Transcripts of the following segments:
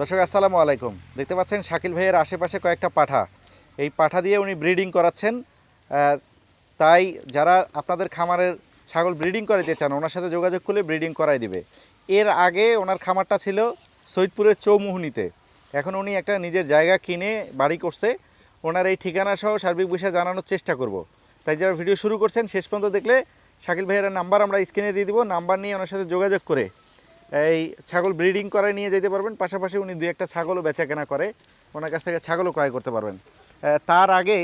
দর্শক, আসসালামু আলাইকুম। দেখতে পাচ্ছেন শাকিল ভাইয়ের আশেপাশে কয়েকটা পাঠা। এই পাঠা দিয়ে উনি ব্রিডিং করাচ্ছেন। তাই যারা আপনাদের খামারের ছাগল ব্রিডিং করাইতে চান, ওনার সাথে যোগাযোগ করলে ব্রিডিং করাই দিবে। এর আগে ওনার খামারটা ছিল সৈদপুরের চৌমুহনিতে। এখন উনি একটা নিজের জায়গা কিনে বাড়ি করছে। ওনার এই ঠিকানা সহ সার্বিক বিষয়ে জানানোর চেষ্টা করব। তাই যারা ভিডিও শুরু করছেন, শেষ পর্যন্ত দেখলে শাকিল ভাইয়ের নাম্বার আমরা স্ক্রিনে দিয়ে দিব। নাম্বার নিয়ে ওনার সাথে যোগাযোগ করে এই ছাগল ব্রিডিং করে নিয়ে যেতে পারবেন। পাশাপাশি উনি দু একটা ছাগলও বেচা কেনা করে। ওনার কাছ থেকে ছাগলও ক্রয় করতে পারবেন। তার আগে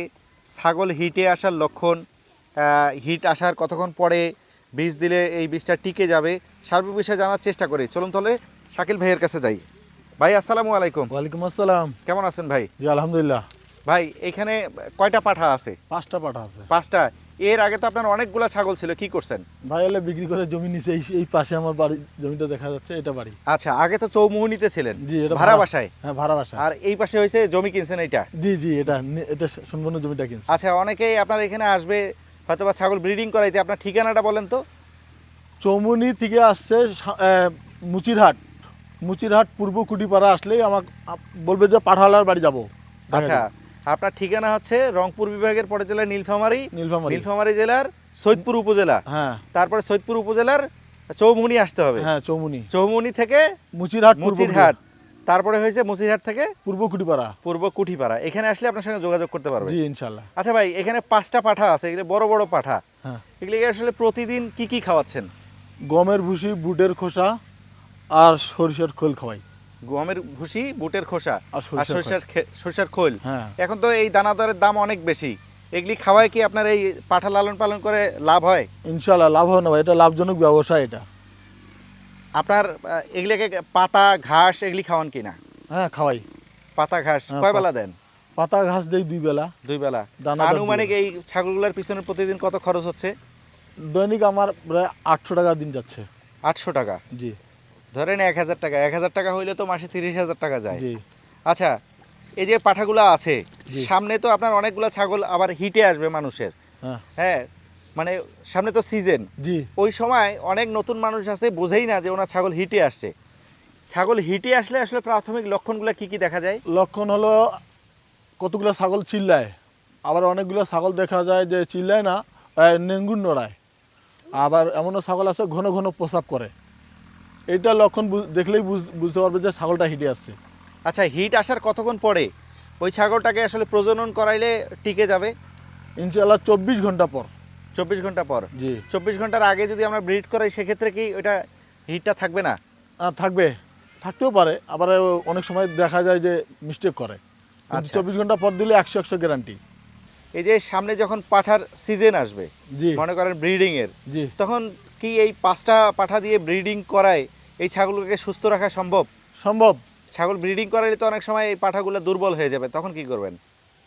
ছাগল হিটে আসার লক্ষণ হিট আসার কতক্ষণ পরে বীজ দিলে এই বীজটা টিকে যাবে সার্বিক বিষয়ে জানার চেষ্টা করি। চলুন তাহলে শাকিল ভাইয়ের কাছে যাই। ভাই আসসালামু আলাইকুম। ওয়ালাইকুম আসসালাম। কেমন আছেন ভাই? জি আলহামদুলিল্লাহ। ভাই এখানে কয়টা পাঠা আছে? পাঁচটা পাঠা আছে। পাঁচটা। এর আগে তো আপনার অনেকগুলা ছাগল ছিল কি করছেন? ভাই এলে বিক্রি করে জমি নিচে এই পাশে আমার বাড়ি জমিটা দেখা যাচ্ছে এটা বাড়ি। আচ্ছা আগে তো চৌমুহনিতে ছিলেন জি এটা ভাড়া বাসায়? হ্যাঁ ভাড়া বাসা আর এই পাশে হয়েছে জমি কিনছেন এইটা? জি জি এটা এটা সম্পূর্ণ জমিটা কিনছে। আচ্ছা অনেকেই আপনার এখানে আসবে হয়তো বা ছাগল ব্রিডিং করাইতে আপনার ঠিকানাটা বলেন তো। চৌমুনি থেকে আসছে মুচিরহাট। মুচিরহাট পূর্ব কুটিপাড়া আসলেই আমাকে বলবে যে পাঠালার বাড়ি যাব। আচ্ছা আপনার ঠিকানা হচ্ছে রংপুর বিভাগের পরে জেলার নীলফামারী নীলফামারী। নীলফামারী জেলার সৈদপুর উপজেলা। হ্যাঁ। তারপরে সৈদপুর উপজেলার চৌমুনি আসতে হবে। হ্যাঁ চৌমুনি চৌমুনি থেকে মুচিরহাট মুচিরহাট। তারপরে হয়েছে মুচিরহাট থেকে পূর্ব কুটিপাড়া। পূর্ব কুঠিপাড়া এখানে আসলে আপনার সঙ্গে যোগাযোগ করতে পারবে জি ইনশাল্লাহ আচ্ছা ভাই এখানে পাঁচটা পাঠা আছে এগুলো বড় বড় পাঠা। হ্যাঁ। এগুলিকে আসলে প্রতিদিন কি কি খাওয়াচ্ছেন? গমের ভুসি বুটের খোসা আর সরিষার খোল খাওয়াই। গমের ভুসি বুটের খোসা আর সরিষার সরিষার খোল। হ্যাঁ। এখন তো এই দানাদারের দাম অনেক বেশি। এগুলি খাওয়ায় কি আপনার এই পাঠা লালন পালন করে লাভ হয়? ইনশাল্লাহ লাভ হবে না ভাই এটা লাভজনক ব্যবসা এটা। আপনার এগুলিকে পাতা ঘাস এগুলি খাওয়ান কি না? হ্যাঁ খাওয়াই। পাতা ঘাস হ্যাঁ, কয় বেলা দেন? পাতা ঘাস দেই দুই বেলা। দুই বেলা। আনুমানিক এই ছাগলগুলোর পিছনে প্রতিদিন কত খরচ হচ্ছে? দৈনিক আমার প্রায় আটশো টাকা দিন যাচ্ছে। আটশো টাকা। জি। ধরেন এক হাজার টাকা এক হাজার টাকা হইলে তো মাসে তিরিশ হাজার টাকা যায়। আচ্ছা এই যে পাঠাগুলো আছে সামনে তো আপনার অনেকগুলো ছাগল আবার হিটে আসবে মানুষের। হ্যাঁ। হ্যাঁ মানে সামনে তো সিজন। জি। ওই সময় অনেক নতুন মানুষ আছে বোঝেই না যে ওনার ছাগল হিটে আসছে। ছাগল হিটে আসলে আসলে প্রাথমিক লক্ষণগুলো কি কি দেখা যায়? লক্ষণ হলো কতগুলো ছাগল চিল্লায়। আবার অনেকগুলো ছাগল দেখা যায় যে চিল্লায় না নেঙ্গুর নড়ায়। আবার এমনও ছাগল আছে ঘন ঘন প্রসাব করে। এইটা লক্ষণ দেখলেই বুঝ- বুঝতে পারবে যে ছাগলটা হিটে আসছে। আচ্ছা হিট আসার কতক্ষণ পরে ওই ছাগলটাকে আসলে প্রজনন করাইলে টিকে যাবে? ইনশাল্লাহ চব্বিশ ঘণ্টা পর। চব্বিশ ঘণ্টা পর? জি। চব্বিশ ঘণ্টার আগে যদি আমরা ব্রিড করাই সেক্ষেত্রে কি ওইটা হিটটা থাকবে না? থাকবে। থাকতেও পারে আবার অনেক সময় দেখা যায় যে মিস্টেক করে। আচ্ছা। চব্বিশ ঘণ্টা পর দিলে একশো একশো গ্যারান্টি এই যে সামনে যখন পাঠার সিজন আসবে জি। মনে করেন ব্রিডিং এর জি। তখন কি এই পাঁচটা পাঠা দিয়ে ব্রিডিং করায় এই ছাগলকে সুস্থ রাখা সম্ভব? সম্ভব। ছাগল ব্রিডিং করাইলে তো অনেক সময় এই পাঠাগুলো দুর্বল হয়ে যাবে তখন কি করবেন?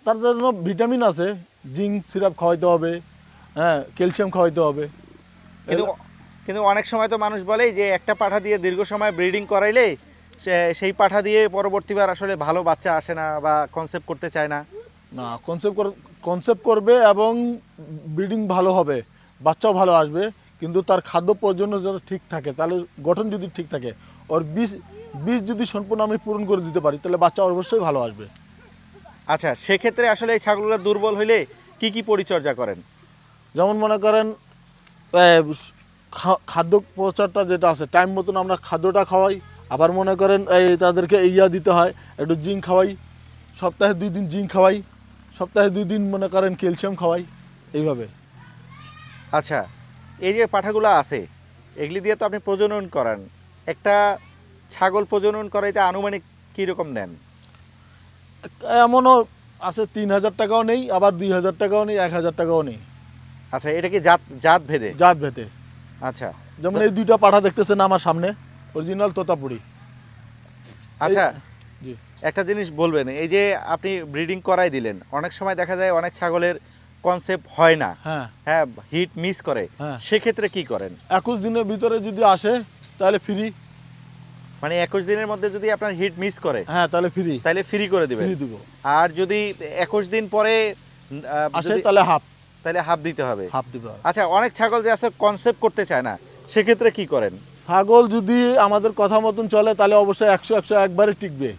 তার জন্য ভিটামিন আছে জিঙ্ক সিরাপ খাওয়াইতে হবে হ্যাঁ ক্যালসিয়াম খাওয়াইতে হবে। কিন্তু কিন্তু অনেক সময় তো মানুষ বলে যে একটা পাঠা দিয়ে দীর্ঘ সময় ব্রিডিং করাইলে সে- সেই পাঠা দিয়ে পরবর্তীবার আসলে ভালো বাচ্চা আসে না বা কনসেপ্ট করতে চায় না। না কনসেপ্ট কনসেপ্ট করবে এবং ব্রিডিং ভালো হবে বাচ্চাও ভালো আসবে। কিন্তু তার খাদ্য প্রয়োজন যদি ঠিক থাকে তাহলে গঠন যদি ঠিক থাকে ওর বীজ বীজ যদি সম্পূর্ণ আমি পূরণ করে দিতে পারি তাহলে বাচ্চা অবশ্যই ভালো আসবে। আচ্ছা সেক্ষেত্রে আসলে এই ছাগলগুলো দুর্বল হইলে কি কি পরিচর্যা করেন? যেমন মনে করেন খাদ্য প্রচারটা যেটা আছে টাইম মতন আমরা খাদ্যটা খাওয়াই। আবার মনে করেন এই তাদেরকে ইয়া দিতে হয় একটু জিঙ্ক খাওয়াই। সপ্তাহে দুই দিন জিঙ্ক খাওয়াই সপ্তাহে দুই দিন মনে করেন ক্যালসিয়াম খাওয়াই এইভাবে। আচ্ছা এই যে পাঠাগুলো আছে এগুলি দিয়ে তো আপনি প্রজনন করান। একটা ছাগল প্রজনন করাইতে আনুমানিক কীরকম নেন? এমনও আছে তিন হাজার টাকাও নেই আবার দুই হাজার টাকাও নেই এক হাজার টাকাও নেই। আচ্ছা এটা কি জাত জাত ভেদে? জাত ভেদে। আচ্ছা। যেমন এই দুইটা পাঠা দেখতেছেন আমার সামনে অরিজিনাল তোতাপুরি। আচ্ছা একটা জিনিস বলবেন এই যে আপনি ব্রিডিং করাই দিলেন অনেক সময় দেখা যায় অনেক ছাগলের কনসেপ্ট হয় না। হ্যাঁ। হ্যাঁ হিট মিস করে। হ্যাঁ। সেক্ষেত্রে কি করেন? একুশ দিনের ভিতরে যদি আসে তাহলে ফ্রি মানে একুশ দিনের মধ্যে যদি আপনার হিট মিস করে হ্যাঁ তাহলে ফ্রি তাহলে ফ্রি করে দিবেন। আর যদি একুশ দিন পরে আসে তাহলে হাফ তাহলে হাফ দিতে হবে। হাফ দিব আচ্ছা অনেক ছাগল যে আছে কনসেপ্ট করতে চায় না সেক্ষেত্রে কি করেন? ছাগল যদি আমাদের কথা মতন চলে তাহলে অবশ্যই একশো একশো একবারে টিকবে।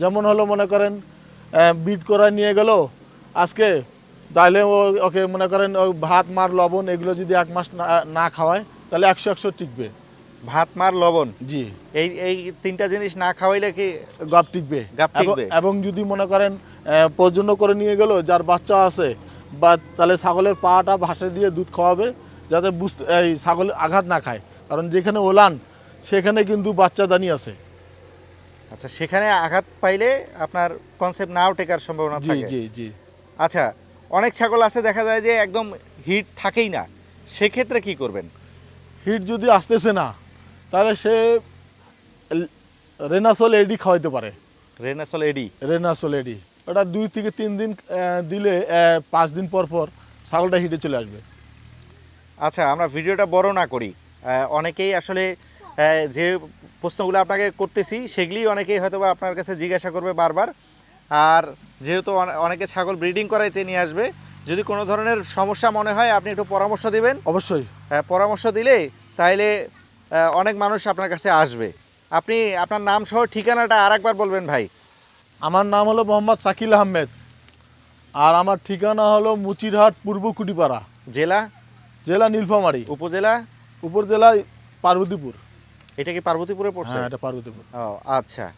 যেমন হলো মনে করেন বিট করা নিয়ে গেল আজকে তাহলে ও ওকে মনে করেন ওই ভাত মার লবণ এগুলো যদি এক মাস না খাওয়ায় তাহলে একশো একশো টিকবে। ভাত মার লবণ? জি। এই এই তিনটা জিনিস না খাওয়াইলে কি গাপ টিকবে। গাপ এবং- টিকবে। এবং যদি মনে করেন প্রজনন করে নিয়ে গেল যার বাচ্চা আছে বা তাহলে ছাগলের পাটা ভাসে দিয়ে দুধ খাওয়াবে যাতে বুঝতে এই ছাগল আঘাত না খায়। কারণ যেখানে ওলান সেখানে কিন্তু বাচ্চা দানি আছে। আচ্ছা সেখানে আঘাত পাইলে আপনার কনসেপ্ট নাও টেকার সম্ভাবনা জি জি জি। আচ্ছা অনেক ছাগল আছে দেখা যায় যে একদম হিট থাকেই না। সেক্ষেত্রে কি করবেন? হিট যদি আসতেছে না তাহলে সে রেনাসল এডি খাওয়াইতে পারে। রেনাসল এডি রেনাসল এডি ওটা দুই থেকে তিন দিন দিলে পাঁচ দিন পর পর ছাগলটা হিটে চলে আসবে। আচ্ছা আমরা ভিডিওটা বড় না করি। অনেকেই আসলে যে প্রশ্নগুলো আপনাকে করতেছি সেগুলি অনেকেই হয়তো বা আপনার কাছে জিজ্ঞাসা করবে বারবার। আর যেহেতু অনেকে ছাগল ব্রিডিং করাইতে নিয়ে আসবে যদি কোনো ধরনের সমস্যা মনে হয় আপনি একটু পরামর্শ দিবেন। অবশ্যই। আহ, পরামর্শ দিলে তাইলে অনেক মানুষ আপনার কাছে আসবে। আপনি আপনার নাম সহ ঠিকানাটা আর একবার বলবেন ভাই। আমার নাম হলো মোহাম্মদ সাকিল আহমেদ। আর আমার ঠিকানা হলো মুচিরহাট পূর্ব কুটিপাড়া। জেলা? জেলা নীলফামারী। উপজেলা? উপজেলা পার্বতীপুর। এটা কি পার্বতীপুরে পড়ছে? হ্যাঁ এটা পার্বতীপুর। ও আচ্ছা।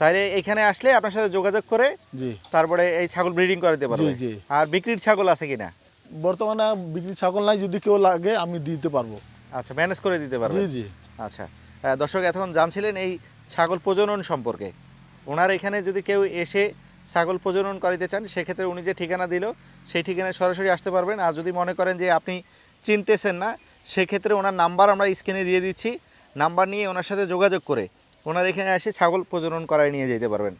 তাহলে এখানে আসলে আপনার সাথে যোগাযোগ করে জি। তারপরে এই ছাগল ব্রিডিং করাতে পারবে। জি। আর বিক্রির ছাগল আছে কিনা? বর্তমানে বিক্রির ছাগল নাই যদি কেউ লাগে আমি দিতে পারব। আচ্ছা ম্যানেজ করে দিতে পারবে। জি জি। আচ্ছা। দর্শক এখন জানছিলেন এই ছাগল প্রজনন সম্পর্কে। ওনার এখানে যদি কেউ এসে ছাগল প্রজনন করাতে চান সেক্ষেত্রে উনি যে ঠিকানা দিল সেই ঠিকানায় সরাসরি আসতে পারবেন। আর যদি মনে করেন যে আপনি চিনতেছেন না সেক্ষেত্রে ওনার নাম্বার আমরা স্ক্রিনে দিয়ে দিচ্ছি। নাম্বার নিয়ে ওনার সাথে যোগাযোগ করে ওনার এখানে এসে ছাগল প্রজনন করায় নিয়ে যেতে পারবেন।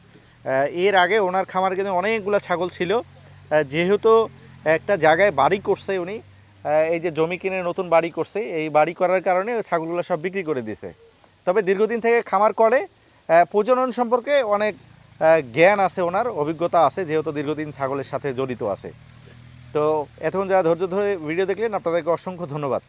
এর আগে ওনার খামার কিন্তু অনেকগুলো ছাগল ছিল। যেহেতু একটা জায়গায় বাড়ি করছে উনি এই যে জমি কিনে নতুন বাড়ি করছে, এই বাড়ি করার কারণে ছাগলগুলো সব বিক্রি করে দিছে। তবে দীর্ঘদিন থেকে খামার করে প্রজনন সম্পর্কে অনেক জ্ঞান আছে ওনার, অভিজ্ঞতা আছে, যেহেতু দীর্ঘদিন ছাগলের সাথে জড়িত আছে। তো এতক্ষণ যারা ধৈর্য ধরে ভিডিও দেখলেন, আপনাদেরকে অসংখ্য ধন্যবাদ।